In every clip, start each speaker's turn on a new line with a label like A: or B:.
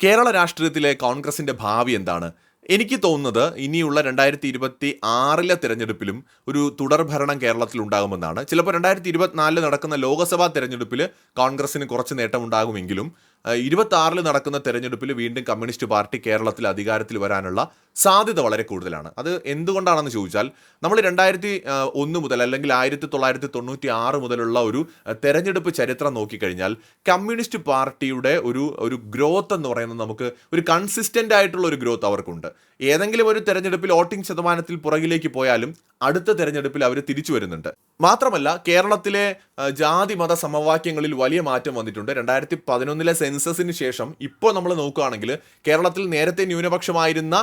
A: കേരള രാഷ്ട്രീയത്തിലെ കോൺഗ്രസിന്റെ ഭാവി എന്താണ്? എനിക്ക് തോന്നുന്നത് ഇനിയുള്ള രണ്ടായിരത്തി ഇരുപത്തി ആറിലെ തിരഞ്ഞെടുപ്പിലും ഒരു തുടർഭരണം കേരളത്തിൽ ഉണ്ടാകുമെന്നാണ്. ചിലപ്പോൾ രണ്ടായിരത്തി ഇരുപത്തിനാലിൽ നടക്കുന്ന ലോക്സഭാ തിരഞ്ഞെടുപ്പിൽ കോൺഗ്രസിന് കുറച്ച് നേട്ടം ഉണ്ടാകുമെങ്കിലും ഇരുപത്തി നടക്കുന്ന തെരഞ്ഞെടുപ്പിൽ വീണ്ടും കമ്മ്യൂണിസ്റ്റ് പാർട്ടി കേരളത്തിൽ അധികാരത്തിൽ വരാനുള്ള സാധ്യത വളരെ കൂടുതലാണ്. അത് എന്തുകൊണ്ടാണെന്ന് ചോദിച്ചാൽ നമ്മൾ രണ്ടായിരത്തി ഒന്ന് മുതൽ അല്ലെങ്കിൽ ആയിരത്തി തൊള്ളായിരത്തി തൊണ്ണൂറ്റി ആറ് മുതലുള്ള ഒരു തെരഞ്ഞെടുപ്പ് ചരിത്രം നോക്കിക്കഴിഞ്ഞാൽ കമ്മ്യൂണിസ്റ്റ് പാർട്ടിയുടെ ഒരു ഒരു ഗ്രോത്ത് എന്ന് പറയുന്നത് നമുക്ക് ഒരു കൺസിസ്റ്റന്റ് ആയിട്ടുള്ള ഒരു ഗ്രോത്ത് അവർക്കുണ്ട്. ഏതെങ്കിലും ഒരു തെരഞ്ഞെടുപ്പിൽ വോട്ടിംഗ് ശതമാനത്തിൽ പുറകിലേക്ക് പോയാലും അടുത്ത തെരഞ്ഞെടുപ്പിൽ അവർ തിരിച്ചു വരുന്നുണ്ട്. മാത്രമല്ല കേരളത്തിലെ ജാതി മത സമവാക്യങ്ങളിൽ വലിയ മാറ്റം വന്നിട്ടുണ്ട്. രണ്ടായിരത്തി പതിനൊന്നിലെ സെൻസസിന് ശേഷം ഇപ്പോൾ നമ്മൾ നോക്കുകയാണെങ്കിൽ കേരളത്തിൽ നേരത്തെ ന്യൂനപക്ഷമായിരുന്ന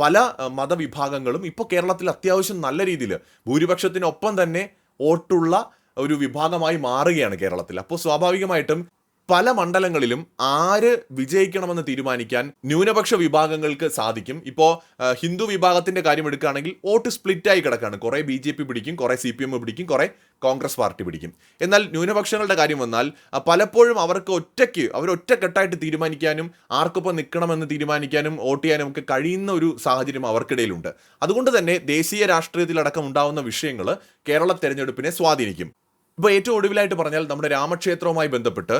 A: പല മതവിഭാഗങ്ങളും ഇപ്പോൾ കേരളത്തിൽ അത്യാവശ്യം നല്ല രീതിയിൽ ഭൂരിപക്ഷത്തിനൊപ്പം തന്നെ വോട്ടുള്ള ഒരു വിഭാഗമായി മാറുകയാണ് കേരളത്തിൽ. അപ്പോൾ സ്വാഭാവികമായിട്ടും പല മണ്ഡലങ്ങളിലും ആര് വിജയിക്കണമെന്ന് തീരുമാനിക്കാൻ ന്യൂനപക്ഷ വിഭാഗങ്ങൾക്ക് സാധിക്കും. ഇപ്പോൾ ഹിന്ദു വിഭാഗത്തിന്റെ കാര്യം എടുക്കുകയാണെങ്കിൽ വോട്ട് സ്പ്ലിറ്റായി കിടക്കുകയാണ്. കുറേ ബി ജെ പി പിടിക്കും കുറേ സി പി എം പിടിക്കും കുറേ കോൺഗ്രസ് പാർട്ടി പിടിക്കും. എന്നാൽ ന്യൂനപക്ഷങ്ങളുടെ കാര്യം വന്നാൽ പലപ്പോഴും അവർക്ക് ഒറ്റയ്ക്ക് അവർ ഒറ്റക്കെട്ടായിട്ട് തീരുമാനിക്കാനും ആർക്കൊപ്പം നിൽക്കണമെന്ന് തീരുമാനിക്കാനും വോട്ട് ചെയ്യാനും ഒക്കെ കഴിയുന്ന ഒരു സാഹചര്യം അവർക്കിടയിലുണ്ട്. അതുകൊണ്ട് തന്നെ ദേശീയ രാഷ്ട്രീയത്തിലടക്കം ഉണ്ടാവുന്ന വിഷയങ്ങൾ കേരള തെരഞ്ഞെടുപ്പിനെ സ്വാധീനിക്കും. ഇപ്പോൾ ഏറ്റവും ഒടുവിലായിട്ട് പറഞ്ഞാൽ നമ്മുടെ രാമക്ഷേത്രവുമായി ബന്ധപ്പെട്ട്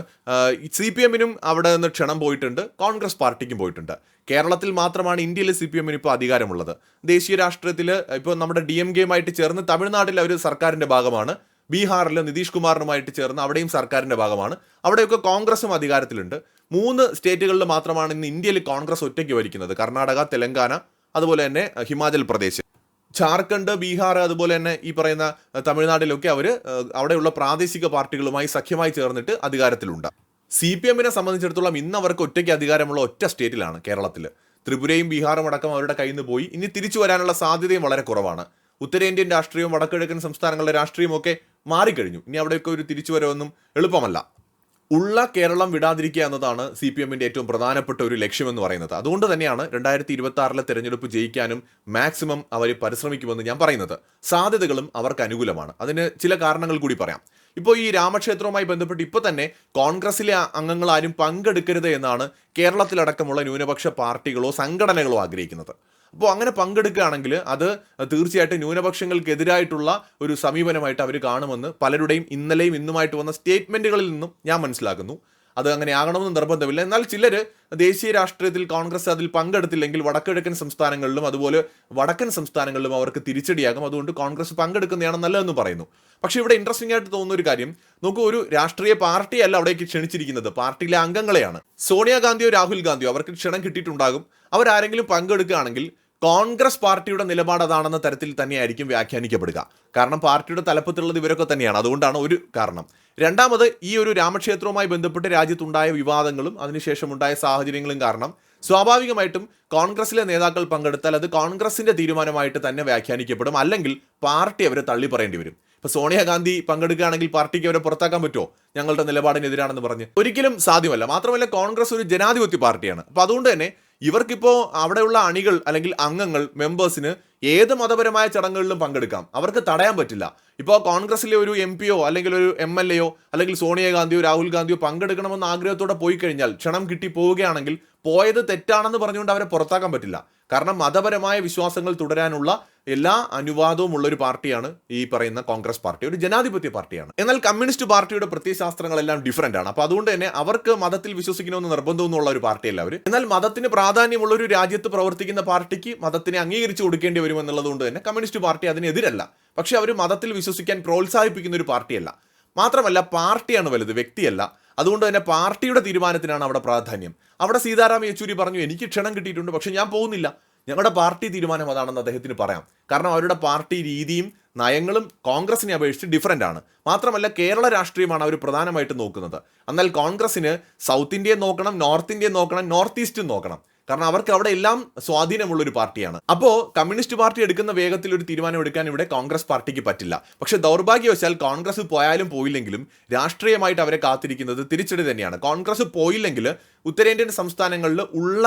A: സി പി എമ്മിനും അവിടെ നിന്ന് ക്ഷണം പോയിട്ടുണ്ട് കോൺഗ്രസ് പാർട്ടിക്കും പോയിട്ടുണ്ട്. കേരളത്തിൽ മാത്രമാണ് ഇന്ത്യയിലെ സി പി എമ്മിന് ഇപ്പോൾ അധികാരമുള്ളത്. ദേശീയ രാഷ്ട്രീയത്തിൽ ഇപ്പോൾ നമ്മുടെ ഡി എം കെയുമായിട്ട് ചേർന്ന് തമിഴ്നാട്ടിൽ അവർ സർക്കാരിന്റെ ഭാഗമാണ്. ബീഹാറിൽ നിതീഷ് കുമാറിനുമായിട്ട് ചേർന്ന് അവിടെയും സർക്കാരിന്റെ ഭാഗമാണ്. അവിടെയൊക്കെ കോൺഗ്രസും അധികാരത്തിലുണ്ട്. മൂന്ന് സ്റ്റേറ്റുകളിൽ മാത്രമാണ് ഇന്ന് ഇന്ത്യയിൽ കോൺഗ്രസ് ഒറ്റയ്ക്ക് ഭരിക്കുന്നത്. കർണാടക തെലങ്കാന അതുപോലെ തന്നെ ഹിമാചൽ പ്രദേശ്. ജാർഖണ്ഡ് ബീഹാർ അതുപോലെ തന്നെ ഈ പറയുന്ന തമിഴ്നാട്ടിലൊക്കെ അവർ അവിടെയുള്ള പ്രാദേശിക പാർട്ടികളുമായി സഖ്യമായി ചേർന്നിട്ട് അധികാരത്തിലുണ്ട്. സി പി എമ്മിനെ സംബന്ധിച്ചിടത്തോളം ഇന്ന് അവർക്ക് ഒറ്റയ്ക്ക് അധികാരമുള്ള ഒറ്റ സ്റ്റേറ്റിലാണ് കേരളത്തിൽ ത്രിപുരയും ബീഹാറും അടക്കം അവരുടെ കയ്യിൽ നിന്ന് പോയി. ഇനി തിരിച്ചു വരാനുള്ള സാധ്യതയും വളരെ കുറവാണ്. ഉത്തരേന്ത്യൻ രാഷ്ട്രീയവും വടക്കിഴക്കൻ സംസ്ഥാനങ്ങളുടെ രാഷ്ട്രീയവും ഒക്കെ മാറിക്കഴിഞ്ഞു. ഇനി അവിടെയൊക്കെ ഒരു തിരിച്ചുവരവൊന്നും എളുപ്പമല്ല. ഉള്ള കേരളം വിടാതിരിക്കുക എന്നതാണ് സി പി എമ്മിന്റെ ഏറ്റവും പ്രധാനപ്പെട്ട ഒരു ലക്ഷ്യമെന്ന് പറയുന്നത്. അതുകൊണ്ട് തന്നെയാണ് രണ്ടായിരത്തി ഇരുപത്തി ആറിലെ തെരഞ്ഞെടുപ്പ് ജയിക്കാനും മാക്സിമം അവർ പരിശ്രമിക്കുമെന്ന് ഞാൻ പറയുന്നത്. സാധ്യതകളും അവർക്ക് അനുകൂലമാണ്. അതിന് ചില കാരണങ്ങൾ കൂടി പറയാം. ഇപ്പോൾ ഈ രാമക്ഷേത്രവുമായി ബന്ധപ്പെട്ട് ഇപ്പോൾ തന്നെ കോൺഗ്രസിലെ അംഗങ്ങൾ ആരും പങ്കെടുക്കരുത് എന്നാണ് കേരളത്തിലടക്കമുള്ള ന്യൂനപക്ഷ പാർട്ടികളോ സംഘടനകളോ ആഗ്രഹിക്കുന്നത്. അപ്പോൾ അങ്ങനെ പങ്കെടുക്കുകയാണെങ്കിൽ അത് തീർച്ചയായിട്ടും ന്യൂനപക്ഷങ്ങൾക്കെതിരായിട്ടുള്ള ഒരു സമീപനമായിട്ട് അവർ കാണുമെന്ന് പലരുടെയും ഇന്നലെയും ഇന്നുമായിട്ട് വന്ന സ്റ്റേറ്റ്മെന്റുകളിൽ നിന്നും ഞാൻ മനസ്സിലാക്കുന്നു. അത് അങ്ങനെ ആകണമെന്ന് നിർബന്ധമില്ല. എന്നാൽ ചിലർ ദേശീയ രാഷ്ട്രീയത്തിൽ കോൺഗ്രസ് അതിൽ പങ്കെടുത്തില്ലെങ്കിൽ വടക്കിഴക്കൻ സംസ്ഥാനങ്ങളിലും അതുപോലെ വടക്കൻ സംസ്ഥാനങ്ങളിലും അവർക്ക് തിരിച്ചടിയാകും. അതുകൊണ്ട് കോൺഗ്രസ് പങ്കെടുക്കുന്നതാണ് നല്ലതെന്ന് പറയുന്നു. പക്ഷേ ഇവിടെ ഇൻട്രസ്റ്റിംഗ് ആയിട്ട് തോന്നുന്ന ഒരു കാര്യം നോക്കൂ ഒരു രാഷ്ട്രീയ പാർട്ടിയല്ല അവിടേക്ക് ക്ഷണിച്ചിരിക്കുന്നത്. പാർട്ടിയിലെ അംഗങ്ങളെയാണ്. സോണിയാഗാന്ധിയോ രാഹുൽ ഗാന്ധിയോ അവർക്ക് ക്ഷണം കിട്ടിയിട്ടുണ്ടാകും. അവരാരെങ്കിലും പങ്കെടുക്കുകയാണെങ്കിൽ കോൺഗ്രസ് പാർട്ടിയുടെ നിലപാട് അതാണെന്ന തരത്തിൽ തന്നെയായിരിക്കും വ്യാഖ്യാനിക്കപ്പെടുക. കാരണം പാർട്ടിയുടെ തലപ്പത്തുള്ളത് ഇവരൊക്കെ തന്നെയാണ്. അതുകൊണ്ടാണ് ഒരു കാരണം. രണ്ടാമത് ഈ ഒരു രാമക്ഷേത്രവുമായി ബന്ധപ്പെട്ട് രാജ്യത്തുണ്ടായ വിവാദങ്ങളും അതിനുശേഷം ഉണ്ടായ സാഹചര്യങ്ങളും കാരണം സ്വാഭാവികമായിട്ടും കോൺഗ്രസിലെ നേതാക്കൾ പങ്കെടുത്താൽ അത് കോൺഗ്രസിന്റെ തീരുമാനമായിട്ട് തന്നെ വ്യാഖ്യാനിക്കപ്പെടും. അല്ലെങ്കിൽ പാർട്ടി അവരെ തള്ളി പറയേണ്ടി വരും. ഇപ്പൊ സോണിയാഗാന്ധി പങ്കെടുക്കുകയാണെങ്കിൽ പാർട്ടിക്ക് അവരെ പുറത്താക്കാൻ പറ്റുമോ? ഞങ്ങളുടെ നിലപാടിനെതിരാണെന്ന് പറഞ്ഞ്. ഒരിക്കലും സാധ്യമല്ല. മാത്രമല്ല കോൺഗ്രസ് ഒരു ജനാധിപത്യ പാർട്ടിയാണ്. അപ്പൊ അതുകൊണ്ട് തന്നെ ഇവർക്കിപ്പോൾ അവിടെയുള്ള അണികൾ അല്ലെങ്കിൽ അംഗങ്ങൾ മെമ്പേഴ്സിന് ഏത് മതപരമായ ചടങ്ങുകളിലും പങ്കെടുക്കാം. അവർക്ക് തടയാൻ പറ്റില്ല. ഇപ്പോൾ കോൺഗ്രസിലെ ഒരു എം പിയോ അല്ലെങ്കിൽ ഒരു എം എൽ എയോ അല്ലെങ്കിൽ സോണിയാഗാന്ധിയോ രാഹുൽ ഗാന്ധിയോ പങ്കെടുക്കണമെന്ന ആഗ്രഹത്തോടെ പോയി കഴിഞ്ഞാൽ ക്ഷണം കിട്ടി പോവുകയാണെങ്കിൽ പോയത് തെറ്റാണെന്ന് പറഞ്ഞുകൊണ്ട് അവരെ പുറത്താക്കാൻ പറ്റില്ല. കാരണം മതപരമായ വിശ്വാസങ്ങൾ തുടരാനുള്ള എല്ലാ അനുവാദവും ഉള്ള ഒരു പാർട്ടിയാണ് ഈ പറയുന്ന കോൺഗ്രസ് പാർട്ടി ഒരു ജനാധിപത്യ പാർട്ടിയാണ്. എന്നാൽ കമ്മ്യൂണിസ്റ്റ് പാർട്ടിയുടെ പ്രത്യയശാസ്ത്രങ്ങളെല്ലാം ഡിഫറന്റ് ആണ്. അപ്പോൾ അതുകൊണ്ട് തന്നെ അവർക്ക് മതത്തിൽ വിശ്വസിക്കണമെന്ന് നിർബന്ധമൊന്നുമുള്ള ഒരു പാർട്ടിയല്ല അവർ എന്നാൽ മതത്തിന് പ്രാധാന്യമുള്ള ഒരു രാജ്യത്ത് പ്രവർത്തിക്കുന്ന പാർട്ടിക്ക് മതത്തിനെ അംഗീകരിച്ചു കൊടുക്കേണ്ടി വരുമെന്നുള്ളത് കൊണ്ട് തന്നെ കമ്മ്യൂണിസ്റ്റ് പാർട്ടി അതിനെതിരല്ല. പക്ഷേ അവർ മതത്തിൽ വിശ്വസിക്കാൻ പ്രോത്സാഹിപ്പിക്കുന്ന ഒരു പാർട്ടിയല്ല. മാത്രമല്ല പാർട്ടിയാണ് വലുത് വ്യക്തിയല്ല. അതുകൊണ്ട് തന്നെ പാർട്ടിയുടെ തീരുമാനത്തിനാണ് അവിടെ പ്രാധാന്യം. അവിടെ സീതാറാം യെച്ചൂരി പറഞ്ഞു എനിക്ക് ക്ഷണം കിട്ടിയിട്ടുണ്ട് പക്ഷേ ഞാൻ പോകുന്നില്ല. ഞങ്ങളുടെ പാർട്ടി തീരുമാനം അതാണെന്ന് അദ്ദേഹത്തിന് പറയാം. കാരണം അവരുടെ പാർട്ടി രീതിയും നയങ്ങളും കോൺഗ്രസിനെ അപേക്ഷിച്ച് ഡിഫറന്റ് ആണ്. മാത്രമല്ല കേരള രാഷ്ട്രീയമാണ് അവർ പ്രധാനമായിട്ട് നോക്കുന്നത്. എന്നാൽ കോൺഗ്രസിന് സൗത്ത് ഇന്ത്യയെ നോക്കണം നോർത്ത് ഇന്ത്യയെ നോക്കണം നോർത്ത് ഈസ്റ്റും നോക്കണം. കാരണം അവർക്ക് അവിടെ എല്ലാം സ്വാധീനമുള്ള ഒരു പാർട്ടിയാണ്. അപ്പോൾ കമ്മ്യൂണിസ്റ്റ് പാർട്ടി എടുക്കുന്ന വേഗത്തിൽ ഒരു തീരുമാനം എടുക്കാൻ ഇവിടെ കോൺഗ്രസ് പാർട്ടിക്ക് പറ്റില്ല. പക്ഷെ ദൗർഭാഗ്യവശാൽ കോൺഗ്രസ് പോയാലും പോയില്ലെങ്കിലും രാഷ്ട്രീയമായിട്ട് അവരെ കാത്തിരിക്കുന്നത് തിരിച്ചടി തന്നെയാണ്. കോൺഗ്രസ് പോയില്ലെങ്കിൽ ഉത്തരേന്ത്യൻ സംസ്ഥാനങ്ങളിൽ ഉള്ള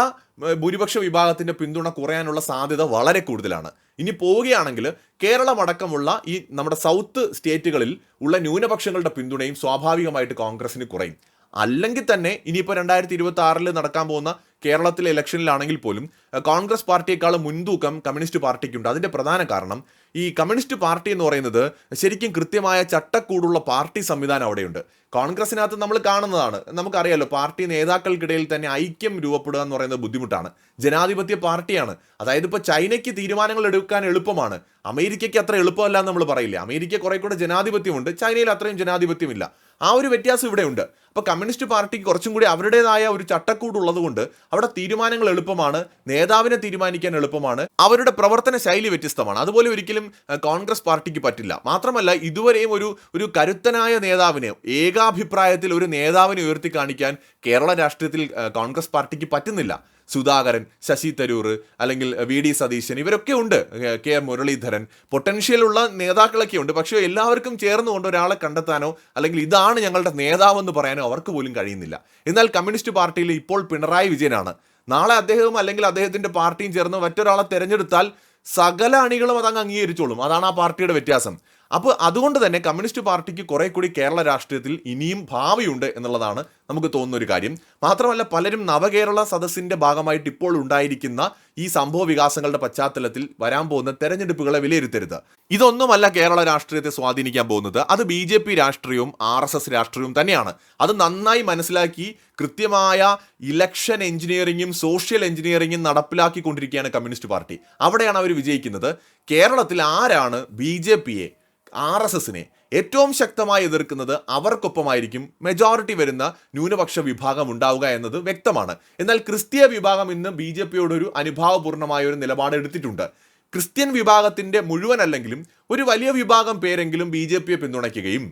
A: ഭൂരിപക്ഷ വിഭാഗത്തിന്റെ പിന്തുണ കുറയാനുള്ള സാധ്യത വളരെ കൂടുതലാണ്. ഇനി പോവുകയാണെങ്കിൽ കേരളമടക്കമുള്ള ഈ നമ്മുടെ സൗത്ത് സ്റ്റേറ്റുകളിൽ ഉള്ള ന്യൂനപക്ഷങ്ങളുടെ പിന്തുണയും സ്വാഭാവികമായിട്ട് കോൺഗ്രസിന് കുറയും. അല്ലെങ്കിൽ തന്നെ ഇനിയിപ്പോൾ രണ്ടായിരത്തി ഇരുപത്തി ആറിൽ നടക്കാൻ പോകുന്ന കേരളത്തിലെ ഇലക്ഷനിലാണെങ്കിൽ പോലും കോൺഗ്രസ് പാർട്ടിയെക്കാളും മുൻതൂക്കം കമ്മ്യൂണിസ്റ്റ് പാർട്ടിക്കുണ്ട്. അതിന്റെ പ്രധാന കാരണം ഈ കമ്മ്യൂണിസ്റ്റ് പാർട്ടി എന്ന് പറയുന്നത് ശരിക്കും കൃത്യമായ ചട്ടക്കൂടുള്ള പാർട്ടി സംവിധാനം അവിടെയുണ്ട്. കോൺഗ്രസിനകത്ത് നമ്മൾ കാണുന്നതാണ്. നമുക്കറിയാലോ പാർട്ടി നേതാക്കൾക്കിടയിൽ തന്നെ ഐക്യം രൂപപ്പെടുക എന്ന് പറയുന്നത് ബുദ്ധിമുട്ടാണ്. ജനാധിപത്യ പാർട്ടിയാണ്. അതായത് ഇപ്പോൾ ചൈനയ്ക്ക് തീരുമാനങ്ങൾ എടുക്കാൻ എളുപ്പമാണ്. അമേരിക്കയ്ക്ക് അത്ര എളുപ്പമല്ല എന്ന് നമ്മൾ പറയില്ല. അമേരിക്ക കുറെ കൂടെ ജനാധിപത്യമുണ്ട്. ചൈനയിൽ അത്രയും ജനാധിപത്യമില്ല. ആ ഒരു വ്യത്യാസം ഇവിടെയുണ്ട്. അപ്പോൾ കമ്മ്യൂണിസ്റ്റ് പാർട്ടിക്ക് കുറച്ചും കൂടി അവരുടേതായ ഒരു ചട്ടക്കൂട് ഉള്ളതുകൊണ്ട് അവിടെ തീരുമാനങ്ങൾ എളുപ്പമാണ് നേതാവിനെ തീരുമാനിക്കാൻ എളുപ്പമാണ് അവരുടെ പ്രവർത്തന ശൈലി വ്യത്യസ്തമാണ്. അതുപോലെ ഒരിക്കലും കോൺഗ്രസ് പാർട്ടിക്ക് പറ്റില്ല. മാത്രമല്ല ഇതുവരെയും ഒരു ഒരു കരുത്തനായ നേതാവിനെ ഏകാഭിപ്രായത്തിൽ ഒരു നേതാവിനെ ഉയർത്തി കാണിക്കാൻ കേരള രാഷ്ട്രീയത്തിൽ കോൺഗ്രസ് പാർട്ടിക്ക് പറ്റുന്നില്ല. സുധാകരൻ ശശി തരൂർ അല്ലെങ്കിൽ വി ഡി സതീശൻ ഇവരൊക്കെ ഉണ്ട്. കെ മുരളീധരൻ. പൊട്ടൻഷ്യലുള്ള നേതാക്കളൊക്കെ ഉണ്ട്. പക്ഷേ എല്ലാവർക്കും ചേർന്നുകൊണ്ട് ഒരാളെ കണ്ടെത്താനോ അല്ലെങ്കിൽ ഇതാണ് ഞങ്ങളുടെ നേതാവെന്ന് പറയാനോ അവർക്ക് പോലും കഴിയുന്നില്ല. എന്നാൽ കമ്മ്യൂണിസ്റ്റ് പാർട്ടിയിൽ ഇപ്പോൾ പിണറായി വിജയനാണ്. നാളെ അദ്ദേഹവും അല്ലെങ്കിൽ അദ്ദേഹത്തിന്റെ പാർട്ടിയും ചേർന്ന് മറ്റൊരാളെ തിരഞ്ഞെടുത്താൽ സകല അണികളും അതങ്ങ് അംഗീകരിച്ചോളും. അതാണ് ആ പാർട്ടിയുടെ വ്യത്യാസം. അപ്പോൾ അതുകൊണ്ട് തന്നെ കമ്മ്യൂണിസ്റ്റ് പാർട്ടിക്ക് കുറേ കൂടി കേരള രാഷ്ട്രീയത്തിൽ ഇനിയും ഭാവിയുണ്ട് എന്നുള്ളതാണ് നമുക്ക് തോന്നുന്ന ഒരു കാര്യം. മാത്രമല്ല പലരും നവകേരള സദസ്സിന്റെ ഭാഗമായിട്ട് ഇപ്പോൾ ഉണ്ടായിരിക്കുന്ന ഈ സംഭവ വികാസങ്ങളുടെ പശ്ചാത്തലത്തിൽ വരാൻ പോകുന്ന തെരഞ്ഞെടുപ്പുകളെ വിലയിരുത്തരുത്. ഇതൊന്നുമല്ല കേരള രാഷ്ട്രീയത്തെ സ്വാധീനിക്കാൻ പോകുന്നത്. അത് ബി ജെ പി രാഷ്ട്രീയവും ആർ എസ് എസ് രാഷ്ട്രീയവും തന്നെയാണ്. അത് നന്നായി മനസ്സിലാക്കി കൃത്യമായ ഇലക്ഷൻ എഞ്ചിനീയറിങ്ങും സോഷ്യൽ എഞ്ചിനീയറിങ്ങും നടപ്പിലാക്കിക്കൊണ്ടിരിക്കുകയാണ് കമ്മ്യൂണിസ്റ്റ് പാർട്ടി. അവിടെയാണ് അവർ വിജയിക്കുന്നത്. കേരളത്തിൽ ആരാണ് ബി ജെ പിയെ ആർ എസ് എസിനെ ഏറ്റവും ശക്തമായി എതിർക്കുന്നത് അവർക്കൊപ്പമായിരിക്കും മെജോറിറ്റി വരുന്ന ന്യൂനപക്ഷ വിഭാഗം ഉണ്ടാവുക എന്നത് വ്യക്തമാണ്. എന്നാൽ ക്രിസ്തീയ വിഭാഗം ഇന്ന് ബി ജെ പിയോടൊരു അനുഭാവപൂർണമായ ഒരു നിലപാട് എടുത്തിട്ടുണ്ട്. ക്രിസ്ത്യൻ വിഭാഗത്തിന്റെ മുഴുവൻ അല്ലെങ്കിലും ഒരു വലിയ വിഭാഗം പേരെങ്കിലും ബി ജെ പിയെ പിന്തുണയ്ക്കുകയും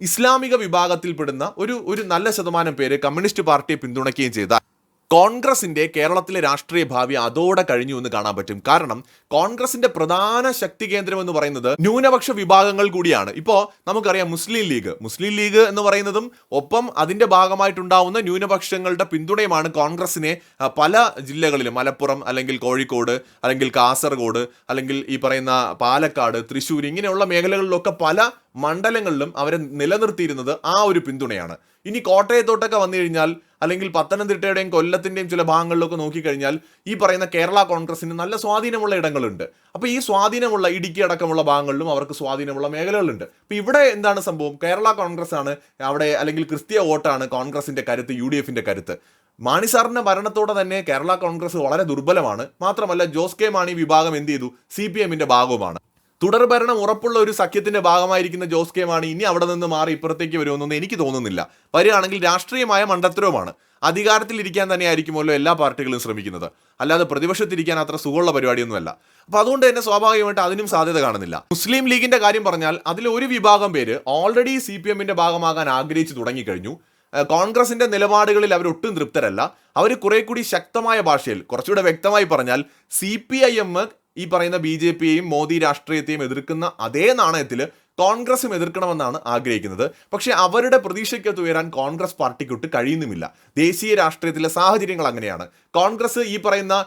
A: ഇസ്ലാമിക വിഭാഗത്തിൽപ്പെടുന്ന ഒരു ഒരു നല്ല ശതമാനം പേര് കമ്മ്യൂണിസ്റ്റ് പാർട്ടിയെ പിന്തുണയ്ക്കുകയും ചെയ്ത കോൺഗ്രസിന്റെ കേരളത്തിലെ രാഷ്ട്രീയ ഭാവി അതോടെ കഴിഞ്ഞു എന്ന് കാണാൻ പറ്റും. കാരണം കോൺഗ്രസിന്റെ പ്രധാന ശക്തി കേന്ദ്രം എന്ന് പറയുന്നത് ന്യൂനപക്ഷ വിഭാഗങ്ങൾ കൂടിയാണ്. ഇപ്പോൾ നമുക്കറിയാം മുസ്ലിം ലീഗ്. മുസ്ലിം ലീഗ് എന്ന് പറയുന്നതും ഒപ്പം അതിന്റെ ഭാഗമായിട്ടുണ്ടാവുന്ന ന്യൂനപക്ഷങ്ങളുടെ പിന്തുണയുമാണ് കോൺഗ്രസിനെ പല ജില്ലകളിലും മലപ്പുറം അല്ലെങ്കിൽ കോഴിക്കോട് അല്ലെങ്കിൽ കാസർഗോഡ് അല്ലെങ്കിൽ ഈ പറയുന്ന പാലക്കാട് തൃശ്ശൂർ ഇങ്ങനെയുള്ള മേഖലകളിലൊക്കെ പല മണ്ഡലങ്ങളിലും അവരെ നിലനിർത്തിയിരുന്നത് ആ ഒരു പിന്തുണയാണ്. ഇനി കോട്ടയത്തോട്ടൊക്കെ വന്നു കഴിഞ്ഞാൽ അല്ലെങ്കിൽ പത്തനംതിട്ടയുടെയും കൊല്ലത്തിന്റെയും ചില ഭാഗങ്ങളിലൊക്കെ നോക്കിക്കഴിഞ്ഞാൽ ഈ പറയുന്ന കേരള കോൺഗ്രസിന് നല്ല സ്വാധീനമുള്ള ഇടങ്ങളുണ്ട്. അപ്പോൾ ഈ സ്വാധീനമുള്ള ഇടുക്കി അടക്കമുള്ള ഭാഗങ്ങളിലും അവർക്ക് സ്വാധീനമുള്ള മേഖലകളുണ്ട്. അപ്പോൾ ഇവിടെ എന്താണ് സംഭവം? കേരള കോൺഗ്രസ് ആണ് അവിടെ അല്ലെങ്കിൽ ക്രിസ്തീയ വോട്ടാണ് കോൺഗ്രസിന്റെ കരുത്ത് യു ഡി എഫിന്റെ കരുത്ത്. മാണി സാറിന്റെ ഭരണത്തോടെ തന്നെ കേരള കോൺഗ്രസ് വളരെ ദുർബലമാണ്. മാത്രമല്ല ജോസ് കെ മാണി വിഭാഗം എന്ത് ചെയ്തു? സി പി എമ്മിന്റെ ഭാഗവുമാണ്. തുടർഭരണം ഉറപ്പുള്ള ഒരു സഖ്യത്തിന്റെ ഭാഗമായിരിക്കുന്ന ജോസ് കെ മാണി ഇനി അവിടെ നിന്ന് മാറി ഇപ്പുറത്തേക്ക് വരുമെന്നൊന്നും എനിക്ക് തോന്നുന്നില്ല. വരികയാണെങ്കിൽ രാഷ്ട്രീയമായ മണ്ടത്തരവുമാണ്. അധികാരത്തിലിരിക്കാൻ തന്നെയായിരിക്കുമല്ലോ എല്ലാ പാർട്ടികളും ശ്രമിക്കുന്നത്. അല്ലാതെ പ്രതിപക്ഷത്തിരിക്കാൻ അത്ര സുഖമുള്ള പരിപാടിയൊന്നുമല്ല. അപ്പൊ അതുകൊണ്ട് തന്നെ സ്വാഭാവികമായിട്ട് അതിനും സാധ്യത കാണുന്നില്ല. മുസ്ലിം ലീഗിന്റെ കാര്യം പറഞ്ഞാൽ അതിൽ ഒരു വിഭാഗം പേര് ഓൾറെഡി സി പി എമ്മിന്റെ ഭാഗമാകാൻ ആഗ്രഹിച്ചു തുടങ്ങിക്കഴിഞ്ഞു. കോൺഗ്രസിന്റെ നിലപാടുകളിൽ അവർ ഒട്ടും തൃപ്തരല്ല. അവർ കുറെ കൂടി ശക്തമായ ഭാഷയിൽ കുറച്ചുകൂടെ വ്യക്തമായി പറഞ്ഞാൽ സി പി ഐ എം ഈ പറയുന്ന ബി ജെ പിയെയും മോദി രാഷ്ട്രീയത്തെയും എതിർക്കുന്ന അതേ നാണയത്തിൽ കോൺഗ്രസും എതിർക്കണമെന്നാണ് ആഗ്രഹിക്കുന്നത്. പക്ഷേ അവരുടെ പ്രതീക്ഷയ്ക്കകത്ത് ഉയരാൻ കോൺഗ്രസ് പാർട്ടിക്കൊട്ട് കഴിയുന്നുമില്ല. ദേശീയ രാഷ്ട്രീയത്തിലെ സാഹചര്യങ്ങൾ അങ്ങനെയാണ്. കോൺഗ്രസ് ഈ പറയുന്ന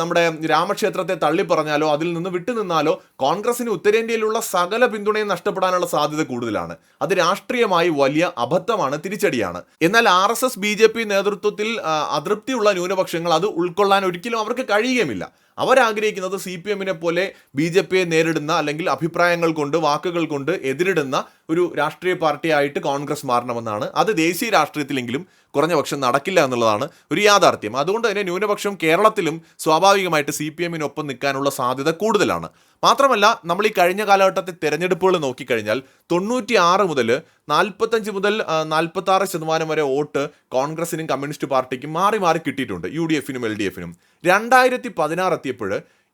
A: നമ്മുടെ രാമക്ഷേത്രത്തെ തള്ളിപ്പറഞ്ഞാലോ അതിൽ നിന്ന് വിട്ടുനിന്നാലോ കോൺഗ്രസിന് ഉത്തരേന്ത്യയിലുള്ള സകല പിന്തുണയും നഷ്ടപ്പെടാനുള്ള സാധ്യത കൂടുതലാണ്. അത് രാഷ്ട്രീയമായി വലിയ അബദ്ധമാണ് തിരിച്ചടിയാണ്. എന്നാൽ R S S B J P നേതൃത്വത്തിൽ അതൃപ്തിയുള്ള ന്യൂനപക്ഷങ്ങൾ അത് ഉൾക്കൊള്ളാൻ ഒരിക്കലും അവർക്ക് കഴിയുകയുമില്ല. അവരാഗ്രഹിക്കുന്നത് സി പി എമ്മിനെ പോലെ ബി ജെ പിയെ നേരിടുന്ന അല്ലെങ്കിൽ അഭിപ്രായങ്ങൾ കൊണ്ട് വാക്കുകൾ കൊണ്ട് എതിരിടുന്ന ഒരു രാഷ്ട്രീയ പാർട്ടിയായിട്ട് കോൺഗ്രസ് മാറണമെന്നാണ്. അത് ദേശീയ രാഷ്ട്രീയത്തിലെങ്കിലും കുറഞ്ഞപക്ഷം നടക്കില്ല എന്നുള്ളതാണ് ഒരു യാഥാർത്ഥ്യം. അതുകൊണ്ട് തന്നെ ന്യൂനപക്ഷം കേരളത്തിലും സ്വാഭാവികമായിട്ട് സി പി എമ്മിനൊപ്പം നിൽക്കാനുള്ള സാധ്യത കൂടുതലാണ്. മാത്രമല്ല നമ്മൾ ഈ കഴിഞ്ഞ കാലഘട്ടത്തെ തിരഞ്ഞെടുപ്പുകൾ നോക്കിക്കഴിഞ്ഞാൽ തൊണ്ണൂറ്റി ആറ് മുതൽ നാൽപ്പത്തഞ്ച് മുതൽ നാൽപ്പത്തി ആറ് ശതമാനം വരെ വോട്ട് കോൺഗ്രസിനും കമ്മ്യൂണിസ്റ്റ് പാർട്ടിക്കും മാറി മാറി കിട്ടിയിട്ടുണ്ട്. യു ഡി എഫിനും എൽ ഡി എഫിനും. രണ്ടായിരത്തി പതിനാറ് എത്തിയപ്പോൾ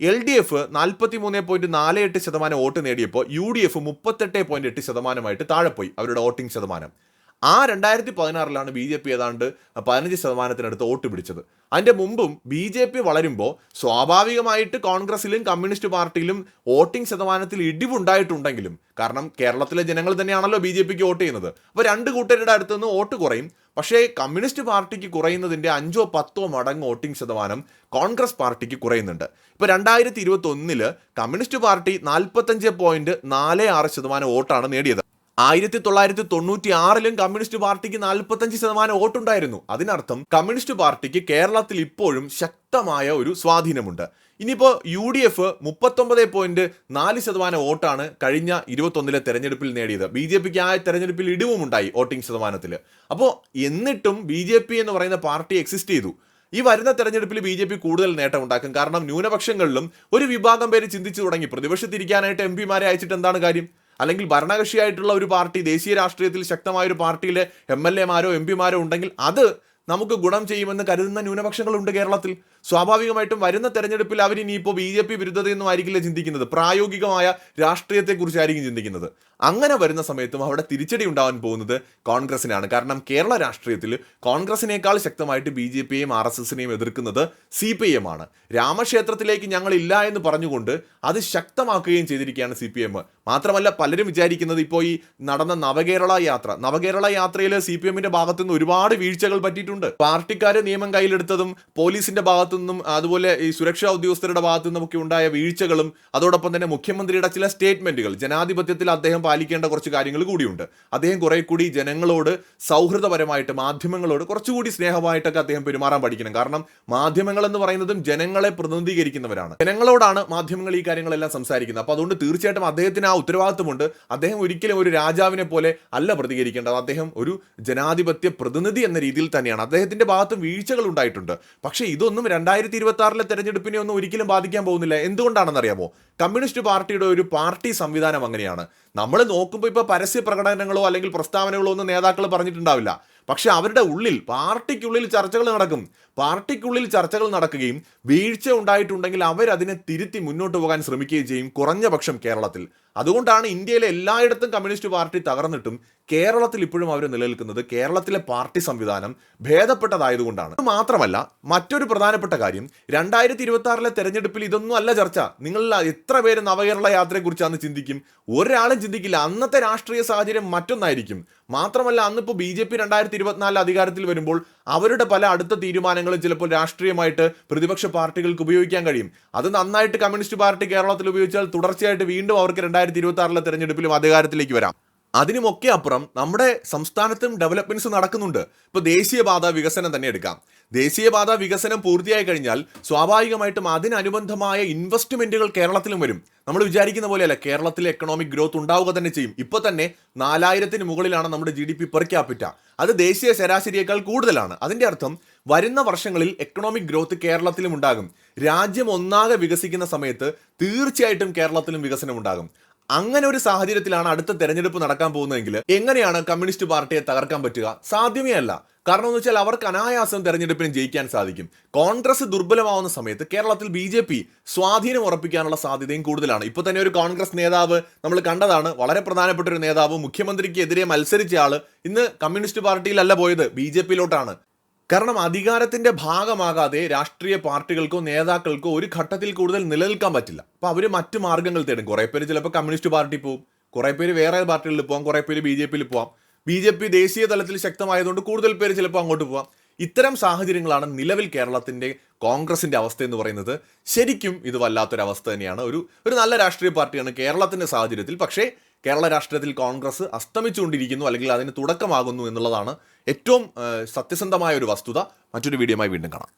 A: എൽ ഡി എഫ് നാൽപ്പത്തി മൂന്ന് പോയിന്റ് നാല് എട്ട് ശതമാനം വോട്ട് നേടിയപ്പോൾ യു ഡി എഫ് മുപ്പത്തെട്ട് പോയിന്റ് എട്ട് ശതമാനമായിട്ട് താഴെപ്പോയി അവരുടെ വോട്ടിംഗ് ശതമാനം. ആ രണ്ടായിരത്തി പതിനാറിലാണ് ബി ജെ പി ഏതാണ്ട് പതിനഞ്ച് ശതമാനത്തിനടുത്ത് വോട്ട് പിടിച്ചത്. അതിന്റെ മുമ്പും ബി ജെ പി വളരുമ്പോൾ സ്വാഭാവികമായിട്ട് കോൺഗ്രസിലും കമ്മ്യൂണിസ്റ്റ് പാർട്ടിയിലും വോട്ടിംഗ് ശതമാനത്തിൽ ഇടിവുണ്ടായിട്ടുണ്ടെങ്കിലും കാരണം കേരളത്തിലെ ജനങ്ങൾ തന്നെയാണല്ലോ ബി ജെ പിക്ക് വോട്ട് ചെയ്യുന്നത്. അപ്പോൾ രണ്ട് കൂട്ടരുടെ അടുത്ത് നിന്ന് വോട്ട് കുറയും. പക്ഷേ കമ്മ്യൂണിസ്റ്റ് പാർട്ടിക്ക് കുറയുന്നതിന്റെ അഞ്ചോ പത്തോ മടങ്ങ് വോട്ടിംഗ് ശതമാനം കോൺഗ്രസ് പാർട്ടിക്ക് കുറയുന്നുണ്ട്. ഇപ്പോൾ രണ്ടായിരത്തി ഇരുപത്തി ഒന്നിൽ കമ്മ്യൂണിസ്റ്റ് പാർട്ടി നാൽപ്പത്തഞ്ച് പോയിന്റ് നാല് ആറ് ശതമാനം വോട്ടാണ് നേടിയത്. ആയിരത്തി തൊള്ളായിരത്തി തൊണ്ണൂറ്റി ആറിലും കമ്മ്യൂണിസ്റ്റ് പാർട്ടിക്ക് നാൽപ്പത്തഞ്ച് ശതമാനം വോട്ടുണ്ടായിരുന്നു. അതിനർത്ഥം കമ്മ്യൂണിസ്റ്റ് പാർട്ടിക്ക് കേരളത്തിൽ ഇപ്പോഴും ശക്തമായ ഒരു സ്വാധീനമുണ്ട്. ഇനിയിപ്പോൾ യു ഡി എഫ് മുപ്പത്തൊമ്പത് പോയിന്റ് നാല് ശതമാനം വോട്ടാണ് കഴിഞ്ഞ ഇരുപത്തൊന്നിലെ തെരഞ്ഞെടുപ്പിൽ നേടിയത്. ബി ജെ പിക്ക് ആ തെരഞ്ഞെടുപ്പിൽ ഇടിവുമുണ്ടായി വോട്ടിംഗ് ശതമാനത്തിൽ അപ്പോൾ എന്നിട്ടും ബി ജെ പി എന്ന് പറയുന്ന പാർട്ടി എക്സിസ്റ്റ് ചെയ്തു. ഈ വരുന്ന തെരഞ്ഞെടുപ്പിൽ ബി ജെ പി കൂടുതൽ നേട്ടമുണ്ടാക്കും. കാരണം ന്യൂനപക്ഷങ്ങളിലും ഒരു വിഭാഗം പേര് ചിന്തിച്ചു തുടങ്ങി. പ്രതിപക്ഷത്തിരിക്കാനായിട്ട് എം പിമാരെ അയച്ചിട്ട് എന്താണ് കാര്യം? അല്ലെങ്കിൽ ഭരണകക്ഷിയായിട്ടുള്ള ഒരു പാർട്ടി ദേശീയ രാഷ്ട്രീയത്തിൽ ശക്തമായ ഒരു പാർട്ടിയിലെ എം എൽ എമാരോ എം പിമാരോ ഉണ്ടെങ്കിൽ അത് നമുക്ക് ഗുണം ചെയ്യുമെന്ന് കരുതുന്ന ന്യൂനപക്ഷങ്ങളുണ്ട് കേരളത്തിൽ. സ്വാഭാവികമായിട്ടും വരുന്ന തെരഞ്ഞെടുപ്പിൽ അവർ ഇനിയിപ്പോൾ ബി ജെ പി വിരുദ്ധതയൊന്നും ആയിരിക്കില്ല ചിന്തിക്കുന്നത്. പ്രായോഗികമായ രാഷ്ട്രീയത്തെക്കുറിച്ചായിരിക്കും ചിന്തിക്കുന്നത്. അങ്ങനെ വരുന്ന സമയത്തും അവിടെ തിരിച്ചടി ഉണ്ടാവാൻ പോകുന്നത് കോൺഗ്രസിനാണ്. കാരണം കേരള രാഷ്ട്രീയത്തിൽ കോൺഗ്രസിനേക്കാൾ ശക്തമായിട്ട് ബി ജെ പിയെയും ആർ എസ് എസിനെയും എതിർക്കുന്നത് സി പി എം ആണ് രാമക്ഷേത്രത്തിലേക്ക് ഞങ്ങളില്ല എന്ന് പറഞ്ഞുകൊണ്ട് അത് ശക്തമാക്കുകയും ചെയ്തിരിക്കുകയാണ് സി പി എം. മാത്രമല്ല പലരും വിചാരിക്കുന്നത് ഇപ്പോൾ ഈ നടന്ന നവകേരള യാത്ര നവകേരള യാത്രയിൽ സി പി എമ്മിന്റെ ഭാഗത്തുനിന്ന് ഒരുപാട് വീഴ്ചകൾ പറ്റിയിട്ടുണ്ട്. പാർട്ടിക്കാർ നിയമം കയ്യിലെടുത്തതും പോലീസിന്റെ ഭാഗത്തു നിന്നും അതുപോലെ ഈ സുരക്ഷാ ഉദ്യോഗസ്ഥരുടെ ഭാഗത്തു നിന്നുമൊക്കെ ഉണ്ടായ വീഴ്ചകളും അതോടൊപ്പം തന്നെ മുഖ്യമന്ത്രിയുടെ ചില സ്റ്റേറ്റ്മെന്റുകൾ. ജനാധിപത്യത്തിൽ അദ്ദേഹം പാലിക്കേണ്ട കുറച്ച് കാര്യങ്ങൾ കൂടിയുണ്ട്. അദ്ദേഹം കുറെ കൂടി ജനങ്ങളോട് സൗഹൃദപരമായിട്ട് മാധ്യമങ്ങളോട് കുറച്ചുകൂടി സ്നേഹമായിട്ടൊക്കെ അദ്ദേഹം പെരുമാറാൻ പഠിക്കണം. കാരണം മാധ്യമങ്ങൾ എന്ന് പറയുന്നതും ജനങ്ങളെ പ്രതിനിധീകരിക്കുന്നവരാണ്. ജനങ്ങളോടാണ് മാധ്യമങ്ങൾ ഈ കാര്യങ്ങളെല്ലാം സംസാരിക്കുന്നത്. അപ്പോൾ അതുകൊണ്ട് തീർച്ചയായിട്ടും അദ്ദേഹത്തിന് ആ ഉത്തരവാദിത്വമുണ്ട്. അദ്ദേഹം ഒരിക്കലും ഒരു രാജാവിനെ പോലെ അല്ല പ്രതികരിക്കേണ്ടത്. അദ്ദേഹം ഒരു ജനാധിപത്യ പ്രതിനിധി എന്ന രീതിയിൽ തന്നെയാണ്. അദ്ദേഹത്തിന്റെ ഭാഗത്തും വീഴ്ചകൾ ഉണ്ടായിട്ടുണ്ട്. പക്ഷേ ഇതൊന്നും രണ്ടായിരത്തി ഇരുപത്തി ആറിലെ തെരഞ്ഞെടുപ്പിനെ ഒന്നും ഒരിക്കലും ബാധിക്കാൻ പോകുന്നില്ല. എന്തുകൊണ്ടാണെന്ന് അറിയാമോ കമ്മ്യൂണിസ്റ്റ് പാർട്ടിയുടെ ഒരു പാർട്ടി സംവിധാനം അങ്ങനെയാണ്. നമ്മൾ നോക്കുമ്പോൾ ഇപ്പോൾ പരസ്യ പ്രകടനങ്ങളോ അല്ലെങ്കിൽ പ്രസ്താവനകളോ ഒന്നും നേതാക്കൾ പറഞ്ഞിട്ടുണ്ടാവില്ല. പക്ഷെ അവരുടെ ഉള്ളിൽ പാർട്ടിക്കുള്ളിൽ ചർച്ചകൾ നടക്കും. പാർട്ടിക്കുള്ളിൽ ചർച്ചകൾ നടക്കുകയും വീഴ്ച ഉണ്ടായിട്ടുണ്ടെങ്കിൽ അവരതിനെ തിരുത്തി മുന്നോട്ട് പോകാൻ ശ്രമിക്കുകയും ചെയ്യും കുറഞ്ഞ പക്ഷം കേരളത്തിൽ. അതുകൊണ്ടാണ് ഇന്ത്യയിലെ എല്ലായിടത്തും കമ്മ്യൂണിസ്റ്റ് പാർട്ടി തകർന്നിട്ടും കേരളത്തിൽ ഇപ്പോഴും അവർ നിലനിൽക്കുന്നത് കേരളത്തിലെ പാർട്ടി സംവിധാനം ഭേദപ്പെട്ടതായതുകൊണ്ടാണ്. മാത്രമല്ല മറ്റൊരു പ്രധാനപ്പെട്ട കാര്യം രണ്ടായിരത്തി ഇരുപത്തി ആറിലെ തെരഞ്ഞെടുപ്പിൽ ഇതൊന്നും അല്ല ചർച്ച. നിങ്ങൾ എത്ര പേര് നവകേരള യാത്രയെക്കുറിച്ചാണ് ചിന്തിക്കും? ഒരാളും ചിന്തിക്കില്ല. അന്നത്തെ രാഷ്ട്രീയ സാഹചര്യം മറ്റൊന്നായിരിക്കും. മാത്രമല്ല അന്നിപ്പോൾ ബി ജെ പി രണ്ടായിരത്തി ഇരുപത്തിനാലിൽ അധികാരത്തിൽ വരുമ്പോൾ അവരുടെ പല അടുത്ത തീരുമാനങ്ങളും ചിലപ്പോൾ രാഷ്ട്രീയമായിട്ട് പ്രതിപക്ഷ പാർട്ടികൾക്ക് ഉപയോഗിക്കാൻ കഴിയും. അത് നന്നായിട്ട് കമ്മ്യൂണിസ്റ്റ് പാർട്ടി കേരളത്തിൽ ഉപയോഗിച്ചാൽ തുടർച്ചയായിട്ട് വീണ്ടും അവർക്ക് രണ്ടായിരത്തി ഇരുപത്തി ആറിലെ തെരഞ്ഞെടുപ്പിലും അധികാരത്തിലേക്ക് വരാം. അതിനുമൊക്കെ അപ്പുറം നമ്മുടെ സംസ്ഥാനത്തും ഡെവലപ്മെന്റ്സ് നടക്കുന്നുണ്ട്. ഇപ്പോൾ ദേശീയപാത വികസനം തന്നെ എടുക്കാം. ദേശീയപാത വികസനം പൂർത്തിയായി കഴിഞ്ഞാൽ സ്വാഭാവികമായിട്ടും അതിനനുബന്ധമായ ഇൻവെസ്റ്റ്മെന്റുകൾ കേരളത്തിലും വരും. നമ്മൾ വിചാരിക്കുന്ന പോലെയല്ല കേരളത്തിലെ എക്കണോമിക് ഗ്രോത്ത് ഉണ്ടാവുക തന്നെ ചെയ്യും. ഇപ്പോൾ തന്നെ നാലായിരത്തിന് മുകളിലാണ് നമ്മുടെ G D P per capita അത് ദേശീയ ശരാശരിയേക്കാൾ കൂടുതലാണ്. അതിന്റെ അർത്ഥം വരുന്ന വർഷങ്ങളിൽ എക്കണോമിക് ഗ്രോത്ത് കേരളത്തിലും ഉണ്ടാകും. രാജ്യം ഒന്നാകെ വികസിക്കുന്ന സമയത്ത് തീർച്ചയായിട്ടും കേരളത്തിലും വികസനം ഉണ്ടാകും. അങ്ങനെ ഒരു സാഹചര്യത്തിലാണ് അടുത്ത തെരഞ്ഞെടുപ്പ് നടക്കാൻ പോകുന്നതെങ്കിൽ എങ്ങനെയാണ് കമ്മ്യൂണിസ്റ്റ് പാർട്ടിയെ തകർക്കാൻ പറ്റുക? സാധ്യമേ അല്ല. കാരണം എന്ന് വെച്ചാൽ അവർക്ക് അനായാസം തെരഞ്ഞെടുപ്പിന് ജയിക്കാൻ സാധിക്കും. കോൺഗ്രസ് ദുർബലമാവുന്ന സമയത്ത് കേരളത്തിൽ ബി ജെ പി സ്വാധീനം ഉറപ്പിക്കാനുള്ള സാധ്യതയും കൂടുതലാണ്. ഇപ്പോൾ തന്നെ ഒരു കോൺഗ്രസ് നേതാവ് നമ്മൾ കണ്ടതാണ്. വളരെ പ്രധാനപ്പെട്ട ഒരു നേതാവ് മുഖ്യമന്ത്രിക്ക് എതിരെ മത്സരിച്ച ആൾ ഇന്ന് കമ്മ്യൂണിസ്റ്റ് പാർട്ടിയിലല്ല പോയത്. ബി ജെ പിയിലോട്ടാണ്. കാരണം അധികാരത്തിന്റെ ഭാഗമാകാതെ രാഷ്ട്രീയ പാർട്ടികൾക്കോ നേതാക്കൾക്കോ ഒരു ഘട്ടത്തിൽ കൂടുതൽ നിലനിൽക്കാൻ പറ്റില്ല. അപ്പോൾ അവർ മറ്റു മാർഗങ്ങൾ തേടും. കുറെ പേര് ചിലപ്പോൾ കമ്മ്യൂണിസ്റ്റ് പാർട്ടി പോകും കുറെ പേര് വേറെ പാർട്ടികളിൽ പോകാം കുറെ പേര് ബി ജെ പിയിൽ പോകാം ബി ജെ പി ദേശീയ തലത്തിൽ ശക്തമായതുകൊണ്ട് കൂടുതൽ പേര് ചിലപ്പോൾ അങ്ങോട്ട് പോകാം ഇത്തരം സാഹചര്യങ്ങളാണ് നിലവിൽ കേരളത്തിന്റെ കോൺഗ്രസിന്റെ അവസ്ഥ എന്ന് പറയുന്നത്. ശരിക്കും ഇത് വല്ലാത്തൊരവസ്ഥ തന്നെയാണ്. ഒരു ഒരു നല്ല രാഷ്ട്രീയ പാർട്ടിയാണ് കേരളത്തിന്റെ സാഹചര്യത്തിൽ. പക്ഷേ കേരള രാഷ്ട്രീയത്തിൽ കോൺഗ്രസ് അസ്തമിച്ചുകൊണ്ടിരിക്കുന്നു അല്ലെങ്കിൽ അതിന് തുടക്കമാകുന്നു എന്നുള്ളതാണ് ഏറ്റവും സത്യസന്ധമായ ഒരു വസ്തുത. മറ്റൊരു വീഡിയോയുമായി വീണ്ടും കാണാം.